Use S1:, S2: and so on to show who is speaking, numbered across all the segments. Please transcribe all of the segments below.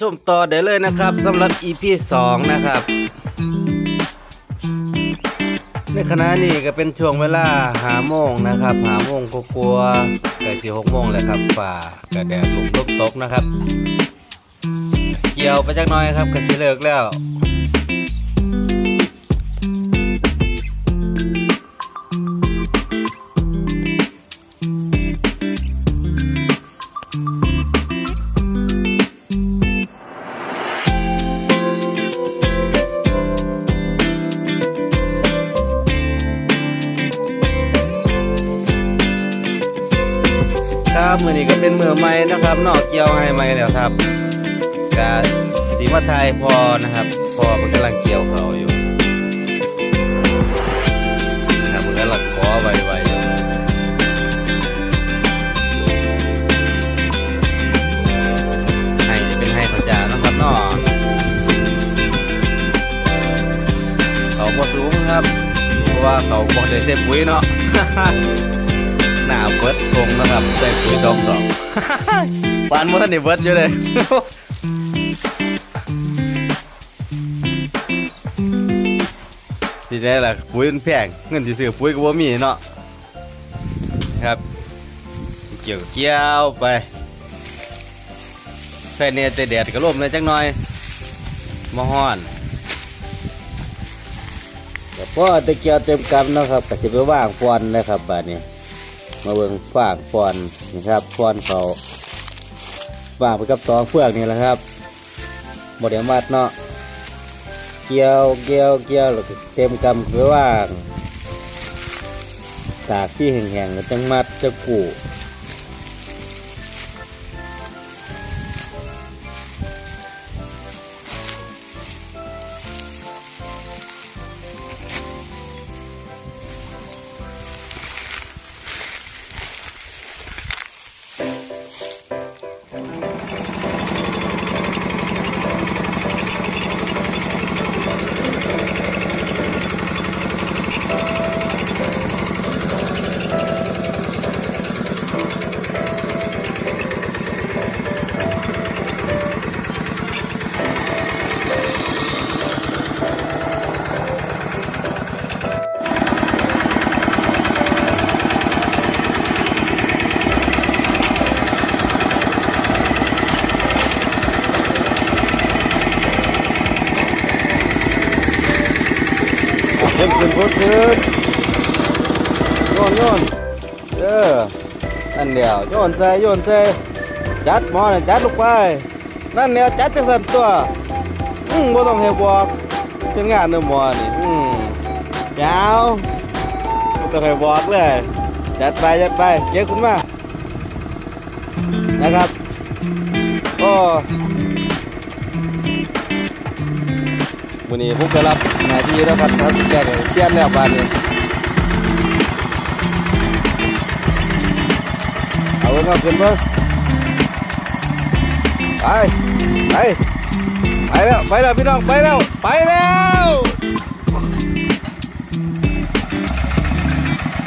S1: ชมต่อได้เลยนะครับสำหรับ EP 2 นะครับ ในขณะนี้ก็เป็นช่วงเวลาหาโมงนะครับหาโมงก็กลัวๆใกล้สิหกโมงแล้วครับฝ่ากระแดดลมลมตกนะครับ เกี่ยวไปจักหน้อยครับกับที่เลิกแล้ว ครับมือนี้ก็เป็นมือใหม่นะครับนอกเกี่ยวให้ใหม่แล้วครับกาสีมาไทยพอนะครับ พอมันกำลังเกี่ยวเขาอยู่นะครับมันกำลังขอไวๆอยู่ให้จะเป็นให้เขาจานะครับนอกเขาบ่สูงครับ เพราะว่าเขาบ่ได้เซฟปุ๋ยเนาะ ครับใส่ปุ๋ยสองสองปานมันนี่เบิดอยู่เลยทีนี้ล่ะปุ๋ยมันแพงเงินที่ซื้อปุ๋ยก็บ่มีเนาะครับ เกี่ยวเกี่ยวไปแค่นี้แต่แดดก็ลมเลยจักหน่อยมาฮ้อนแต่พอตะเกียวเต็มกำเนาะครับก็จะไปว่างฟอนนะครับบาดนี้ มาเบิ่งฝากฟอนนะครับฟอนเขาฝากไปกับตอเฟือกนี่แหละครับบไดมัดเนาะเกี่ยวเกี่ยวเกี่ยวแล้วเต็มกำคือว่างตากที่แห้งๆแล้วจังมัดจะกู่ ขึ้นพุดขึ้นโยนโยนเออนั่นเดียวโยนใส่โยนใส่จัดหมอนี่จัดลงไปนั่นเดียจัดจังสันตัวอืมบ่ต้องให้บอกเป็นงานเด้อหมอนี่อืมยาวบ่ต้องให้บอกเลยจัดไปจัดไปเก็บขึ้นมานะครับโอ้ วันนี้ผมจะรับหน้าที่แล้วครับครับแกก็เปลี่ยนแล้วบ้านนี้เอาเงินขึ้นเบิ่งไปไปไปแล้วไปแล้วพี่น้องไปแล้วไปแล้ว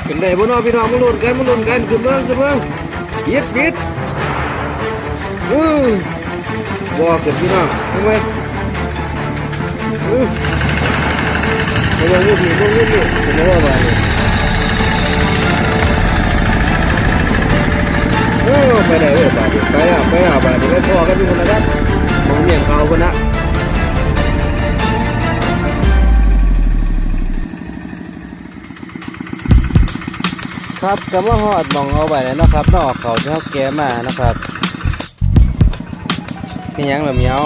S1: ขึ้นได้บ่น้องพี่น้องมาลุ้นกันมาลุ้นกันขึ้นเบิ่งขึ้นเบิ่งยิดยิดอือบ่ขึ้นพี่น้องทำไม ไม่ต้องรีบไม่อนี่ผมไม่ว่าอะไรเลยโอ้ไปไหนเว้ยบาดไปอะไปอะบาดไม่พอกันทุกคนนะครับมองเมียงเขาคนนะครับกับว่าหอดมองเอาไปเลยนะครับนอกเขาจะเขาแกมานะครับนี่ยังเหรือเมียว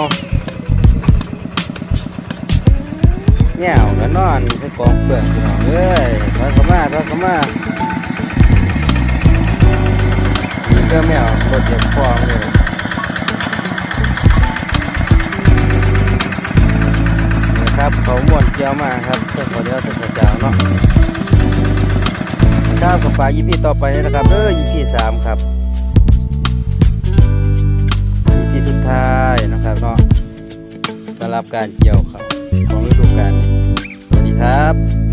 S1: แง่วแล้วนอนไปกองเปลือกพี่น้องเอ้ยถอยเข้ามาถอยเข้ามานี่ก็แมวกดเหยียบฟองเลยนี่ครับเขาม้วนเจียวมาครับเจ้าขอเดียวเจ้าขอเจ้าเนาะครับกับฝากยี่พีต่อไปนะครับเออยี่พีสามครับยี่พีสุดท้ายนะครับเนาะสำหรับการเกี่ยวครับของฤดู กัน สวัสดีครับ